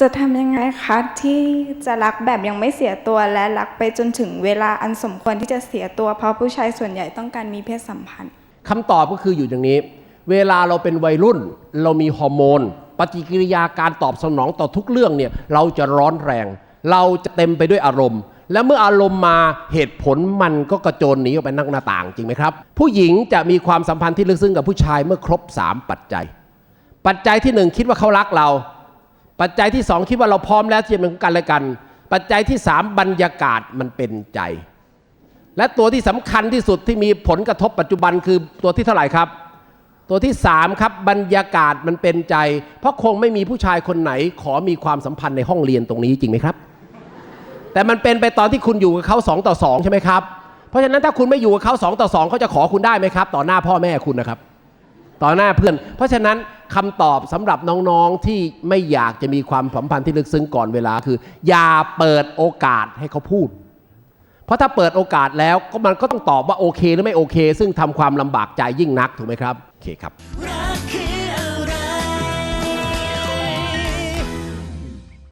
จะทำยังไงคะที่จะรักแบบยังไม่เสียตัวและรักไปจนถึงเวลาอันสมควรที่จะเสียตัว เพราะผู้ชายส่วนใหญ่ต้องการมีเพศสัมพันธ์คำตอบก็คืออยู่อย่างนี้ เวลาเราเป็นวัยรุ่น เรามีฮอร์โมน ปฏิกิริยาการตอบสนองต่อทุกเรื่องเนี่ยเราจะร้อนแรง เราจะเต็มไปด้วยอารมณ์ และเมื่ออารมณ์มาเหตุผลมันก็กระโจนหนีออกไปนั่งหน้าต่างจริงไหมครับ ผู้หญิงจะมีความสัมพันธ์ที่ลึกซึ้งกับผู้ชายเมื่อครบ 3 ปัจจัย ปัจจัยที่หนึ่งคิดว่าเขารักเรา ปัจจัยที่สองคิดว่าเราพร้อมแล้วที่จะเป็นกันและกัน ปัจจัยที่สามบรรยากาศมันเป็นใจ และตัวที่สำคัญที่สุดที่มีผลกระทบปัจจุบันคือตัวที่เท่าไหร่ครับ ตัวที่สามครับบรรยากาศมันเป็นใจ เพราะคงไม่มีผู้ชายคนไหนขอมีความสัมพันธ์ในห้องเรียนตรงนี้จริงไหมครับ แต่มันเป็นไปตอนที่คุณอยู่กับเขาสองต่อสองใช่ไหมครับเพราะฉะนั้นถ้าคุณไม่อยู่กับเขาสองต่อสองเขาจะขอคุณได้ไหมครับ ต่อหน้าพ่อแม่คุณนะครับ ต่อหน้าเพื่อน เพราะฉะนั้นคำตอบสำหรับน้องๆที่ไม่อยากจะมีความสัมพันธ์ที่ลึกซึ้งก่อนเวลาคือ อย่าเปิดโอกาสให้เขาพูด เพราะถ้าเปิดโอกาสแล้วก็มันก็ต้องตอบว่าโอเคหรือไม่โอเค ซึ่งทำความลำบากใจยิ่งนักถูกไหมครับโอเคครับ